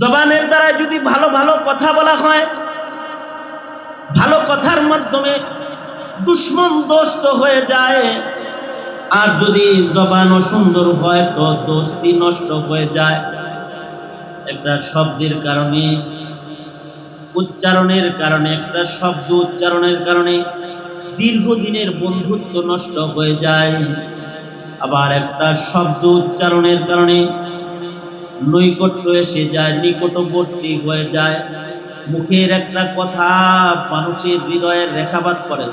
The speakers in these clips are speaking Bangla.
জবানের দ্বারা যদি ভালো ভালো কথা বলা হয়, ভালো কথার মাধ্যমে দুশ্মন দোস্ত হয়ে যায়, আর যদি জবান সুন্দর হয়, তো দোস্তি নষ্ট হয়ে যায়। একটা শব্দের কারণে, উচ্চারণের কারণে, একটা শব্দ উচ্চারণের কারণে দীর্ঘদিনের বন্ধুত্ব নষ্ট হয়ে যায়। আবার একটা শব্দ উচ্চারণের কারণে নৈকট্য এসে যায়, নিকটবর্তী হয়ে যায়। মুখের একটা কথা মানুষের হৃদয়ের রেখাপাত করে।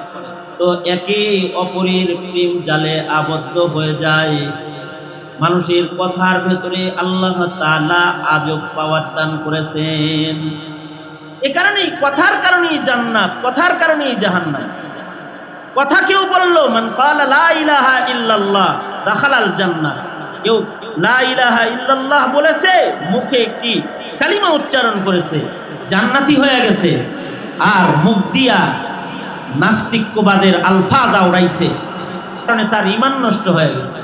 তো একে অপরের প্রেম জালে আবদ্ধ হয়ে যায়। মানুষের কথার ভেতরে আল্লাহ তালা আজব পাওয়ার দান করেছেন। এ কারণেই, কথার কারণেই জান্নাত, কথার কারণেই জাহান্নাম। কথা কেউ বলল, মান কালা ইলাহা ইল্লাল্লাহ, দাখালাল জান্নাহ। কেউ লা ইল্লাল্লাহ বলেছে, মুখে একটি কালিমা উচ্চারণ করেছে, জান্নাতি হয়ে গেছে, আর মুখ দিয়া নাস্তিক্যবাদের আলফাজ আওড়াইছে কারণে তার ইমান নষ্ট হয়ে গেছে।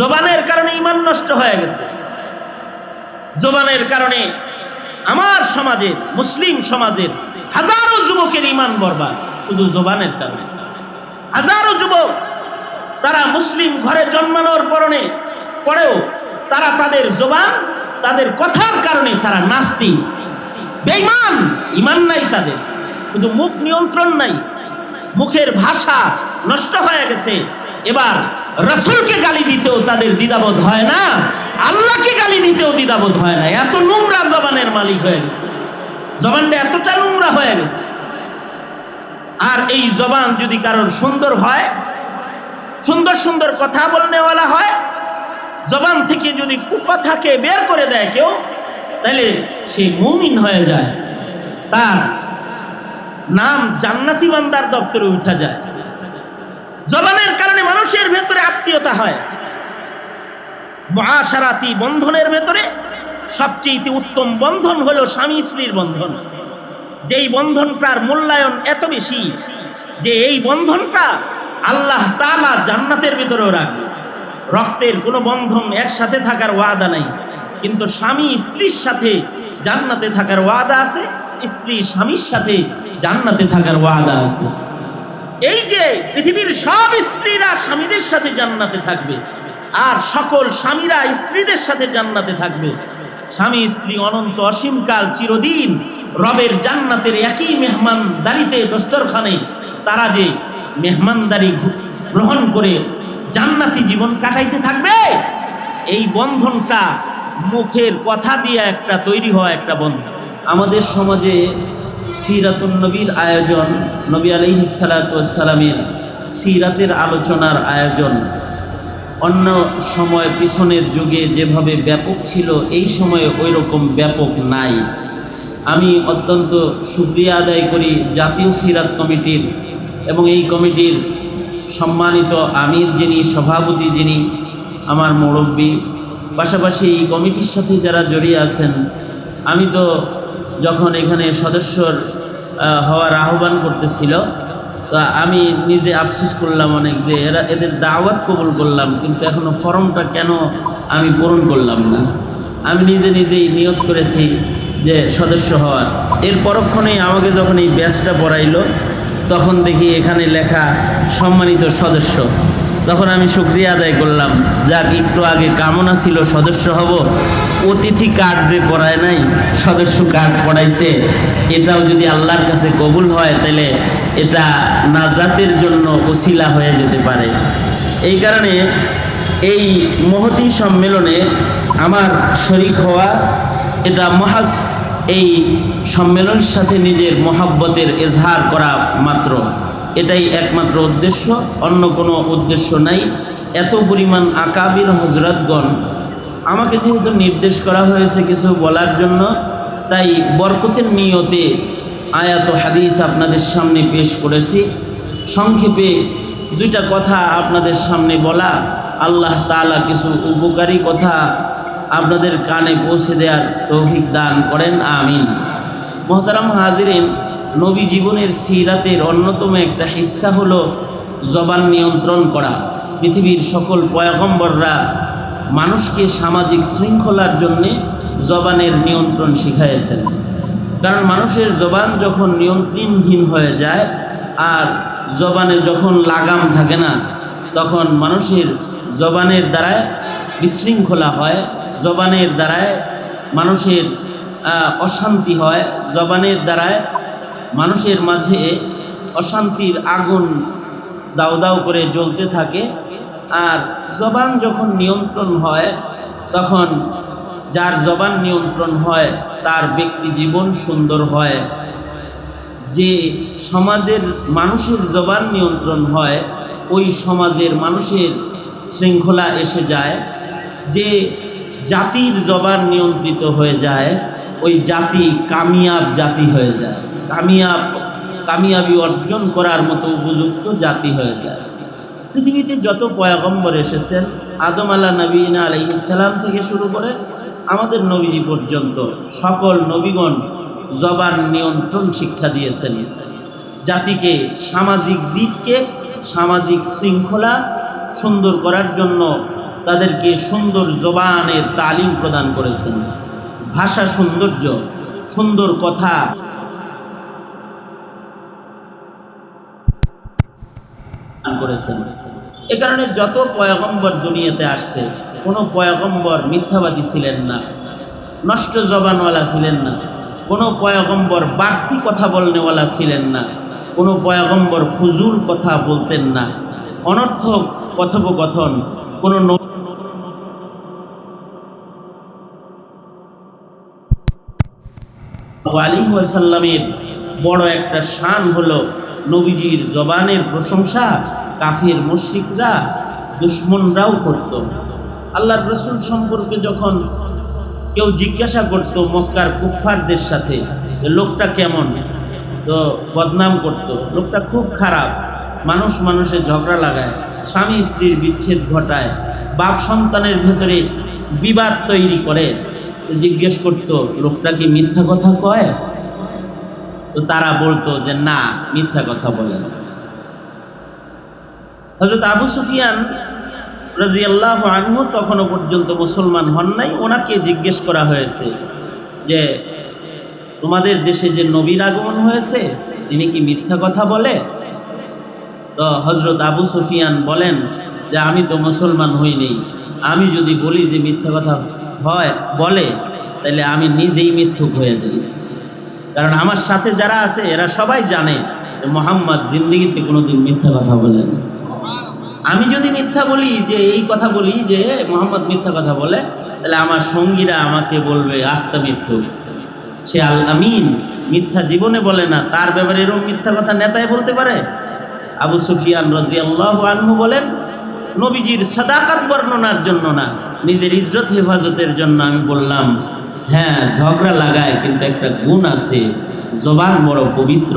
জবানের কারণে ইমান নষ্ট হয়ে গেছে। জবানের কারণে আমার সমাজের মুসলিম সমাজের হাজারো যুবকের ইমান বরবাদ, শুধু জবানের কারণে। হাজারো যুবক তারা মুসলিম ঘরে জন্মানোর পরনে পরেও তারা তাদের জবান, তাদের কথার কারণে তারা নাস্তি বেঈমান ইমান নাই তাদের। শুধু মুখ নিয়ন্ত্রণ নাই। মুখের ভাষা নষ্ট হয়ে গেছে। এবার রসুলকে গালি দিতেও তাদের দ্বিধাবোধ হয় না। আল্লাহকে গালি দিতেও দ্বিধাবোধ হয় না। এত নোংরা জবানের মালিক হয়ে গেছে। জবানটা এতটা নোংরা হয়ে গেছে। আর এই জবান যদি কারোর সুন্দর হয়, সুন্দর সুন্দর কথা বলনেওয়ালা হয় জবান থেকে যদি কুকথাকে বের করে দেয় কেউ, তাহলে সে মুমিন হয়ে যায়। তার নাম জান্নাতি বান্দার দপ্তরে উঠা যায়। জবানের কারণে মানুষের ভেতরে আত্মীয়তা হয়। মহাসারাতি বন্ধনের ভেতরে সবচেয়ে উত্তম বন্ধন হলো স্বামী স্ত্রীর বন্ধন। যেই বন্ধনটার মূল্যায়ন এত বেশি যে এই বন্ধনটা আল্লাহ তালা জান্নাতের ভেতরেও রাখবে। রক্তের কোনো বন্ধন একসাথে থাকার ওয়াদা নাই। কিন্তু স্বামী স্ত্রীর সাথে জান্নাতে থাকার ওয়াদা আছে, স্ত্রী স্বামীর সাথে জান্নাতে থাকার ওয়াদা আছে। এই যে পৃথিবীর সব স্ত্রীরা স্বামীদের সাথে জান্নাতে থাকবে, আর সকল স্বামীরা স্ত্রীদের সাথে জান্নাতে থাকবে। স্বামী স্ত্রী অনন্ত অসীমকাল চিরদিন রবের জান্নাতের একই মেহমানদারিতে দস্তরখানে, তারা যে মেহমানদারি গ্রহণ করে জান্নাতি জীবন কাটাইতে থাকবে। এই বন্ধনটা মুখের কথা দিয়ে একটা তৈরি হওয়া একটা বন্ধন। আমাদের সমাজে সিরাতুন নবীর আয়োজন নবী আলহিসালামের সিরাতের আলোচনার আয়োজন। অন্য সময় পিছনের যুগে যেভাবে ব্যাপক ছিল, এই সময়ে ওই রকম ব্যাপক নাই। আমি অত্যন্ত সুক্রিয়া আদায় করি জাতীয় সিরাত কমিটির এবং এই কমিটির সম্মানিত আমির যিনি, সভাপতি যিনি, আমার মুরব্বী, পাশাপাশি এই কমিটির সাথে যারা জড়িয়ে আছেন, আমি তো যখন এখানে সদস্যর হওয়ার আহ্বান করতেছিল, তা আমি নিজে আফসোস করলাম অনেক যে এরা, এদের দাওয়াত কবুল করলাম, কিন্তু এখনও ফর্মটা কেন আমি পূরণ করলাম না। আমি নিজে নিজেই নিয়ত করেছি যে সদস্য হওয়ার। এর পরক্ষণেই আমাকে যখন এই ব্যাচটা পড়াইলো তখন দেখি এখানে লেখা সম্মানিত সদস্য। তখন আমি শুক্রিয়া আদায় করলাম। যাক, একটু আগে কামনা ছিল, সদস্য হব। অতিথি কার্ড যে পড়ায় নাই, সদস্য কার্ড পড়াইছে। এটাও যদি আল্লাহর কাছে কবুল হয়, তাহলে এটা নাজাতের জন্য ওসিলা হয়ে যেতে পারে। এই কারণে এই মহতি সম্মেলনে আমার শরিক হওয়া এটা মহাজ এই সম্মেলনের সাথে নিজের মহাব্বতের এজহার করা মাত্র। এটাই একমাত্র উদ্দেশ্য, অন্য কোনো উদ্দেশ্য নাই। এত পরিমাণ আকাবির হজরতগণ আমাকে যেহেতু নির্দেশ করা হয়েছে কিছু বলার জন্য, তাই বরকতের নিয়তে আয়াত হাদিস আপনাদের সামনে পেশ করেছি। সংক্ষেপে দুইটা কথা আপনাদের সামনে বলা, আল্লাহ তাআলা কিছু উপকারী কথা আপনাদের কানে পৌঁছে দেওয়ার তৌফিক দান করেন, আমিন। মোহতারাম হাজিরিন, নবী জীবনের সিরাতের অন্যতম একটা হিস্সা হলো জবান নিয়ন্ত্রণ করা। পৃথিবীর সকল পয়গম্বররা মানুষকে সামাজিক শৃঙ্খলার জন্যে জবানের নিয়ন্ত্রণ শিখাইয়েছেন। কারণ মানুষের জবান যখন নিয়ন্ত্রণহীন হয়ে যায়, আর জবানে যখন লাগাম থাকে না, তখন মানুষের জবানের দ্বারায় বিশৃঙ্খলা হয় জবানের দ্বারায় মানুষের অশান্তি হয়। জবানের দ্বারায় মানুষের মাঝে অশান্তির আগুন দাউ দাউ করে জ্বলতে থাকে। আর জবান যখন নিয়ন্ত্রণ হয়, তখন যার জবান নিয়ন্ত্রণ হয়, তার ব্যক্তি জীবন সুন্দর হয়। যে সমাজের মানুষের জবান নিয়ন্ত্রণ হয়, ওই সমাজের মানুষের শৃঙ্খলা এসে যায়। যে জাতির জবান নিয়ন্ত্রিত হয়ে যায়, ওই জাতি কামিয়াব জাতি হয়ে যায়। কামিয়াব, কামিয়াবি অর্জন করার মতো উপযুক্ত জাতি হয়ে যায়। পৃথিবীতে যত পয়াগম্বর এসেছেন, আদম আল্লাহ নবীনা আলাই ইসলাম থেকে শুরু করে আমাদের নবীজি পর্যন্ত সকল নবীগণ জবান নিয়ন্ত্রণ শিক্ষা দিয়েছেন। জাতিকে সামাজিক জীবকে সামাজিক শৃঙ্খলা সুন্দর করার জন্য তাদেরকে সুন্দর জবানের তালিম প্রদান করেছেন। ভাষা সৌন্দর্য, সুন্দর কথা। করেছেন। এ কারণে যত পয়গম্বর দুনিয়াতে আসছে, কোনো পয়গম্বর মিথ্যাবাদী ছিলেন না, নষ্ট জবানওয়ালা ছিলেন না, কোনো পয়গম্বর বাড়তি কথা বলনেওয়ালা ছিলেন না, কোনো পয়গম্বর ফুজুল কথা বলতেন না, অনর্থক কথোপকথন, কোনো আলী ওয়াসাল্লামের বড় একটা শান হলো নবীজির জবানের প্রশংসা কাফির মুশরিকরা, দুশ্মনরাও করত। আল্লাহর রসুল সম্পর্কে যখন কেউ জিজ্ঞাসা করত মক্কার কুফফারদের সাথে লোকটা কেমন, তো বদনাম করত। লোকটা খুব খারাপ, মানুষ মানুষের ঝগড়া লাগায়, স্বামী স্ত্রীর বিচ্ছেদ ঘটায়, বাপ সন্তানের ভেতরে বিবাদ তৈরি করে। জিজ্ঞেস করত, লোকটা কি মিথ্যা কথা কয়? তো তারা বলতো যে, না, মিথ্যা কথা বলে হজরত আবু সুফিয়ান রাজিয়াল্লাহ আনহু তখনও পর্যন্ত মুসলমান হন নাই। ওনাকে জিজ্ঞেস করা হয়েছে যে, তোমাদের দেশে যে নবীর আগমন হয়েছে, তিনি কি মিথ্যা কথা বলে? তো হজরত আবু সুফিয়ান বলেন যে, আমি তো মুসলমান হইনি আমি যদি বলি যে মিথ্যা কথা হয়, বলে তাহলে আমি নিজেই মিথ্যুক হয়ে যাই। কারণ আমার সাথে যারা আছে, এরা সবাই জানে যে মোহাম্মদ জিন্দিগিতে কোনোদিন মিথ্যা কথা বলেন আমি যদি মিথ্যা বলি, যে এই কথা বলি, যে মোহাম্মদ মিথ্যা কথা বলে তাহলে আমার সঙ্গীরা আমাকে বলবে, আস্তা মিথ্যু সে আল আমিন মিথ্যা জীবনে বলে না, তার ব্যাপারে এরকম মিথ্যা কথা নেতায় বলতে পারে? আবু সুফিয়ান রাজি আল্লাহ আনহু বলেন নবীজির সাদাকাত বর্ণনার জন্য না, নিজের ইজ্জত হেফাজতের জন্য আমি বললাম হ্যাঁ ঝগড়া লাগায়, কিন্তু একটা গুণ আছে, জবান বড় পবিত্র,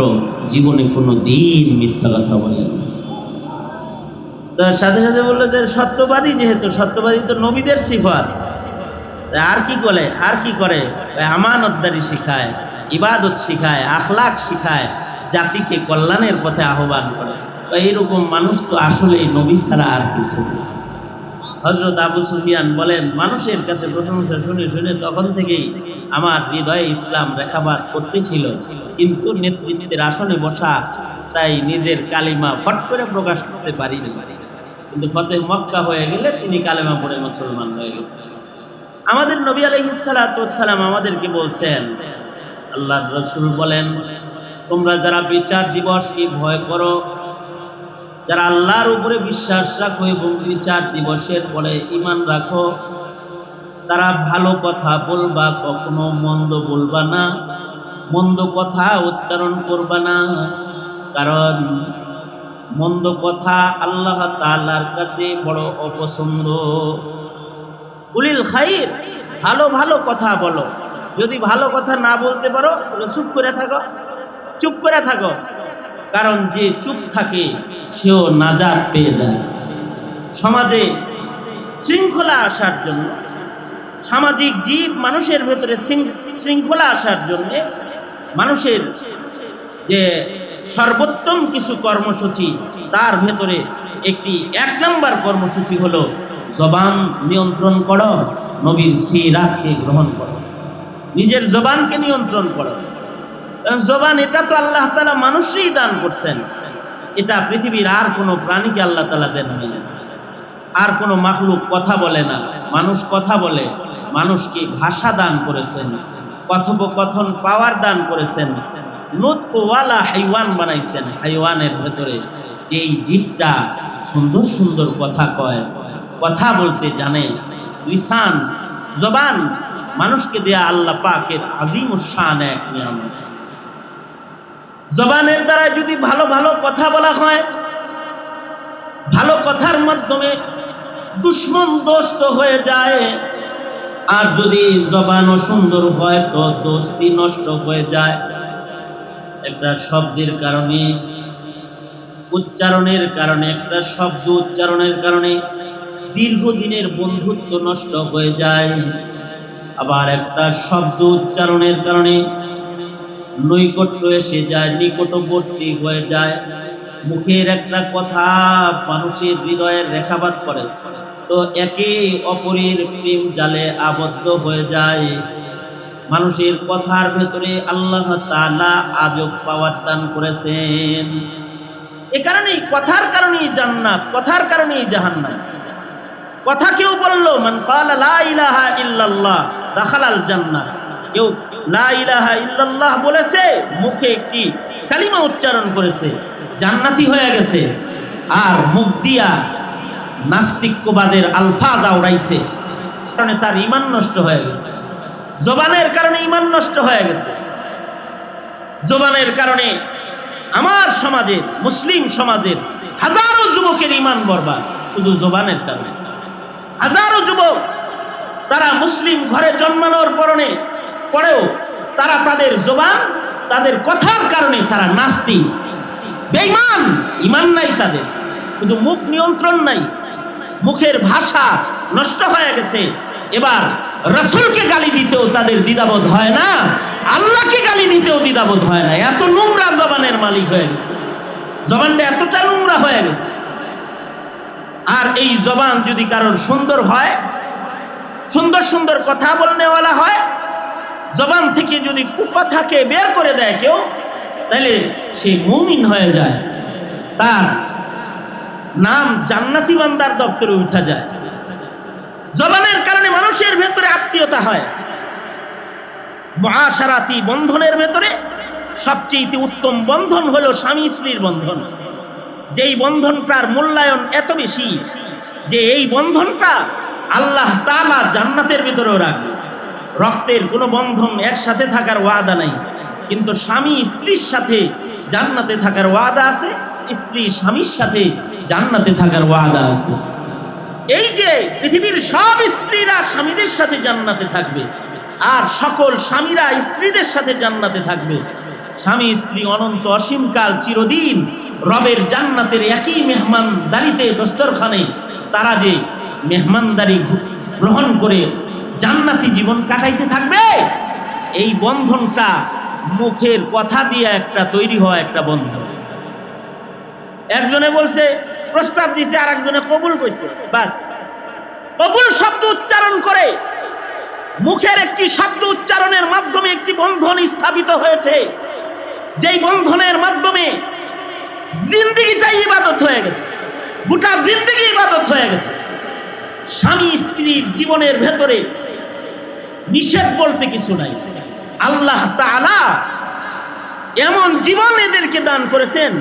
জীবনে কোনো দিন মিথ্যা কথা বলে তার সাথে সাথে বলল যে সত্যবাদী যেহেতু, সত্যবাদী তো নবীদের সিফাত। আর কি করে আর কি করে? আমানতদারি শিখায়, ইবাদত শিখায় আখলাক শিখায়, জাতিকে কল্যাণের পথে আহ্বান করে। এইরকম মানুষ তো আসলেই নবী ছাড়া আর কিছু হজরত আবু সুফিয়ান বলেন, মানুষের কাছে প্রশংসা শুনে শুনে তখন থেকেই আমার হৃদয়ে ইসলাম রেখাপাত করতেছিল কিন্তু নেতৃত্বের আসনে বসা তাই নিজের কালিমা ফট করে প্রকাশ করতে পারিনি। কিন্তু ফতে মক্কা হয়ে গেলে তিনি কালেমা পড়ে মুসলমান হয়ে গেছেন আমাদের নবী আলহিসাল্লাম আমাদেরকে বলছেন আল্লাহ রসুল বলেন, তোমরা যারা বিচার দিবসকে ভয় করো যারা আল্লাহর উপরে বিশ্বাস রাখো এবং বিচার দিবসের পরে ইমান রাখো, তারা ভালো কথা বলবা, কখনো মন্দ বলবা না, মন্দ কথা উচ্চারণ করবা না। কারণ মন্দ কথা আল্লাহ তাআলার কাছে বড় অপছন্দ। উলিল খাইর, ভালো ভালো কথা বলো। যদি ভালো কথা না বলতে পারো, চুপ করে থাকো, চুপ করে থাকো। কারণ যে চুপ থাকে, সেও নাজাত পেয়ে যায়। সমাজে শৃঙ্খলা আসার জন্য, সামাজিক জীব মানুষের ভেতরে শৃঙ্খলা আসার জন্যে মানুষের যে সর্বোত্তম কিছু কর্মসূচি, তার ভেতরে একটি এক নম্বর কর্মসূচি হলো জবান নিয়ন্ত্রণ করো, নবীর সিরাতকে গ্রহণ করো। নিজের জবানকে নিয়ন্ত্রণ করো। জবান এটা তো আল্লাহ তালা মানুষই দান করছেন। এটা পৃথিবীর আর কোনো প্রাণীকে আল্লাহ তালা দেন। আর কোনো মাখলুক কথা বলে না। মানুষ কথা বলে। মানুষকে ভাষা দান করেছেন। কথোপকথন পাওয়ার দান করেছেন। নুতকওয়ালা হাইওয়ান বানাইছেন হাইওয়ানের ভেতরে। যেই জীবটা সুন্দর সুন্দর কথা কয়, কথা বলতে জানে। লিসান, জবান, মানুষকে দেয়া আল্লাহ পাকের আজিম শান এক নিয়ামত। জবানের দ্বারা যদি ভালো ভালো কথা বলা হয়, ভালো কথার মাধ্যমে দুশ্মন দোস্ত হয়ে যায়। আর যদি জবানও সুন্দর হয়, তো দোস্তি নষ্ট হয়ে যায়। একটা শব্দের কারণে, উচ্চারণের কারণে, একটা শব্দ উচ্চারণের কারণে দীর্ঘদিনের বন্ধুত্ব নষ্ট হয়ে যায়। আবার একটা শব্দ উচ্চারণের কারণে নৈকট্য এসে যায়, নিকটবর্তী হয়ে যায়। মুখের একটা কথা মানুষের হৃদয়ের রেখাপাত করে। তো একে অপরের প্রেম জালে আবদ্ধ হয়ে যায়। মানুষের কথার ভেতরে আল্লাহ তালা আজব পাওয়ার দান করেছেন। এ কারণেই, কথার কারণেই জান্নাত, কথার কারণেই জাহান্নাম। কথা কেউ বলল, মান ইলাহা ইল্লাল্লাহ, দাখালাল জান্নাহ। কেউ লা ইলাহা ইল্লাল্লাহ বলেছে, মুখে একটি কালিমা উচ্চারণ করেছে, জান্নাতি হয়ে গেছে, আর মুখ দিয়া নাস্তিক্যবাদের আলফাজ আওড়াইছে। কারণে তার ইমান নষ্ট হয়ে গেছে। জবানের কারণে ইমান নষ্ট হয়ে গেছে। জবানের কারণে আমার সমাজের মুসলিম সমাজের হাজারো যুবকের ইমান বরবাদ, শুধু জবানের কারণে। হাজারো যুবক তারা মুসলিম ঘরে জন্মানোর পরনে পরেও তারা তাদের জবান, তাদের কথার কারণে তারা নাস্তি বেঈমান ইমান নাই তাদের। শুধু মুখ নিয়ন্ত্রণ নাই। মুখের ভাষা নষ্ট হয়ে গেছে। এবার রসুলকে গালি দিতেও তাদের দ্বিধাবোধ হয় না। আল্লাহকে গালি দিতেও দ্বিধাবোধ হয় না। এত নোংরা জবানের মালিক হয়ে গেছে। জবানটা এতটা নোংরা হয়ে গেছে। আর এই জবান যদি কারোর সুন্দর হয়, সুন্দর সুন্দর কথা বলনেওয়ালা হয় জবান থেকে যদি কুকথাকে বের করে দেয় কেউ তাহলে সে মুমিন হয়ে যায়। তার নাম জান্নাতি বান্দার দপ্তরে উঠা যায়। জবানের কারণে মানুষের ভেতরে আত্মীয়তা হয়। মহাসারাতি বন্ধনের ভেতরে সবচেয়ে উত্তম বন্ধন হলো স্বামী স্ত্রীর বন্ধন। যেই বন্ধনটার মূল্যায়ন এত বেশি যে এই বন্ধনটা আল্লাহ তালা জান্নাতের ভেতরেও রাখবে। রক্তের কোনো বন্ধন একসাথে থাকার ওয়াদা নাই। কিন্তু স্বামী স্ত্রীর সাথে জান্নাতে থাকার ওয়াদা আছে, স্ত্রী স্বামীর সাথে জান্নাতে থাকার ওয়াদা আছে। এই যে পৃথিবীর সব স্ত্রীরা স্বামীদের সাথে জান্নাতে থাকবে, আর সকল স্বামীরা স্ত্রীদের সাথে জান্নাতে থাকবে, স্বামী স্ত্রী অনন্ত অসীমকাল চিরদিন রবের জান্নাতের একই মেহমানদারিতে দস্তরখানে, তারা যে মেহমানদারি গ্রহণ করে জান্নাতি জীবন কাটাইতে থাকবে। এই বন্ধনটা মুখের কথা দিয়ে একটা তৈরি হওয়া একটা বন্ধন। একজনে বলছে, প্রস্তাব দিছে আর একজনে কবুল করছে বাস। কবুল শব্দ উচ্চারণ করে মুখের একটি শব্দ উচ্চারণের মাধ্যমে একটি বন্ধন স্থাপিত হয়েছে। যেই বন্ধনের মাধ্যমে জিন্দিগিটাই ইবাদত হয়ে গেছে। গোটা জিন্দিগি ইবাদত হয়ে গেছে। স্বামী স্ত্রীর জীবনের ভেতরে নিষেধ বলতে কিছু নাই। আল্লাহ এমন জীবন এদেরকে দান করেছেন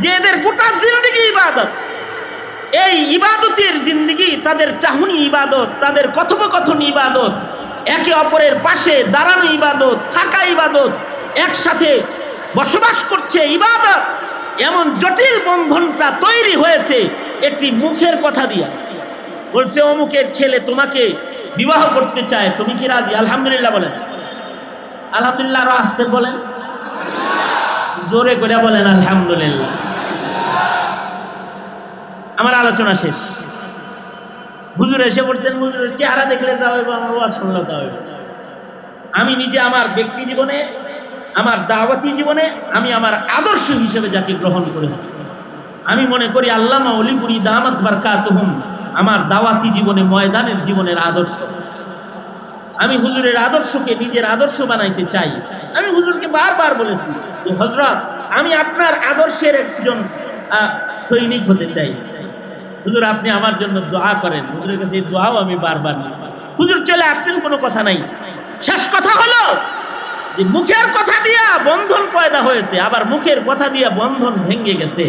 যে এদের গোটা জিন্দিগি ইবাদত। এই ইবাদতের জিন্দিগি, তাদের চাহনি ইবাদত, তাদের কথোপকথন ইবাদত, একে অপরের পাশে দাঁড়ানো ইবাদত, থাকা ইবাদত, একসাথে বসবাস করছে ইবাদত, এমন জটিল বন্ধনটা তৈরি হয়েছে একটি মুখের কথা দিয়া। বলছে, অমুকের ছেলে তোমাকে বিবাহ করতে চায়, তুমি কি রাজি? আলহামদুলিল্লাহ বলেন। আলহামদুলিল্লাহ আরও আসতে বলেন। জোরে করে বলেন, আলহামদুলিল্লাহ। আমার আলোচনা শেষ। হুজুর এসে পড়ছেন হুজুরের চেহারা দেখলে যাও এবং আমার ওয়াজ শুনলে যাও আমি নিজে আমার ব্যক্তি জীবনে, আমার দাওয়াতি জীবনে, আমি আমার আদর্শ হিসেবে যাকে গ্রহণ করেছি। আমি মনে করি, আল্লামা অলিপুরি দামাত বারকাতুহুম। আমার দাওয়াতি জীবনে, ময়দানের জীবনের আদর্শ। আমি হুজুরের আদর্শকে, নিজের আদর্শ বানাইতে চাই। আমি হুজুরকে বারবার বলেছি হজরত আমি আপনার আদর্শের একজন সৈনিক হতে চাই। হুজুর, আপনি আমার জন্য দোয়া করেন। হুজুরের কাছে এই দোয়াও আমি বারবার নিছি। হুজুর, চলে আসছেন, কোনো কথা নাই। শেষ কথা হলো যে, মুখের কথা দিয়া বন্ধন পয়দা হয়েছে, আবার মুখের কথা দিয়া বন্ধন ভেঙে গেছে।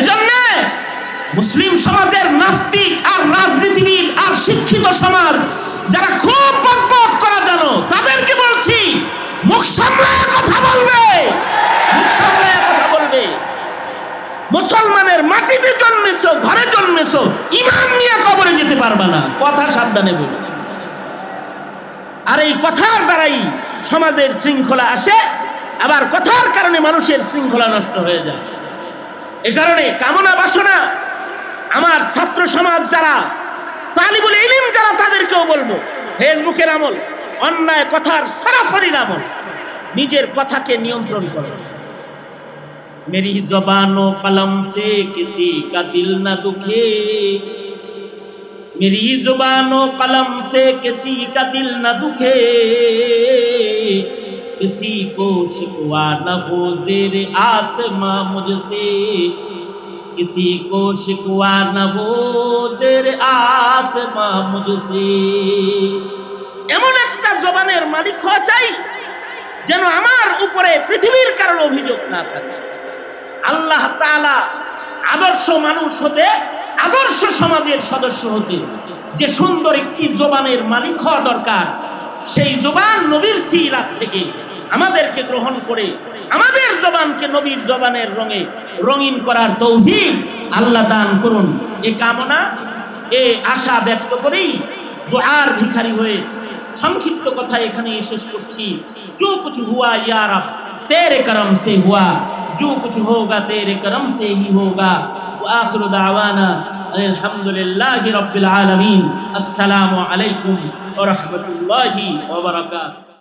এজন্য মুসলিম সমাজের নাস্তিক আর রাজনীতিবিদ আর শিক্ষিত সমাজ, যারা খুব বকবক করা জানো, তাদেরকে বলছি, মুখ সামলায় কথা বলবে। মুখ সামলায় কথা বলবে। মুসলমানের মাটিতে জন্মেছো, ঘরে জন্মেছো ইমান নিয়ে কবরে যেতে পারবা না। কথা সাবধানে বলো আর এই কথার দ্বারাই সমাজের শৃঙ্খলা আসে, আবার কথার কারণে মানুষের শৃঙ্খলা নষ্ট হয়ে যায়। এ কারণে কামনা বাসনা আমার ছাত্র সমাজ যারা তালিবুল ইলিম যারা তাদেরকেও বলবো ফেসবুকের আমল অন্যায় কথার সরাসরি আমল নিজের কথাকে নিয়ন্ত্রণ করো मेरी जबानो कलम से किसी का दिल न दुखे मेरी जुबानो कलम से किसी का दिल न दुखे किसी को शिकवा न हो जेर आसमां मुझसे किसी को शिकवा न हो जेर आसमां मुझसे এমন একটা জবানের মালিক হওয়া চাই যেন আমার উপরে পৃথিবীর কারণ অভিযোগ না থাকে আল্লাহ তাআলা আদর্শ মানুষ হতে আদর্শ সমাজের সদস্য হতে যে সুন্দর একটি জবানের মালিক হওয়া দরকার সেই জবান নবীর সিরাত থেকে আমাদেরকে গ্রহণ করে আমাদের জবানকে নবীর জবানের রঙে রঙিন করার তৌফিক আল্লাহ দান করুন। এ কামনা, এ আশা ব্যক্ত করেই দোয়ার ভিখারি হয়ে সংক্ষিপ্ত কথা এখানে শেষ করছি। যো কিছু হুয়া ইয়ার তেরে করম সে হুয়া। যো কিছু হোগা, তেরে করম সে হি হোগা। وآخر دعوانا أن الحمد لله رب العالمين السلام عليكم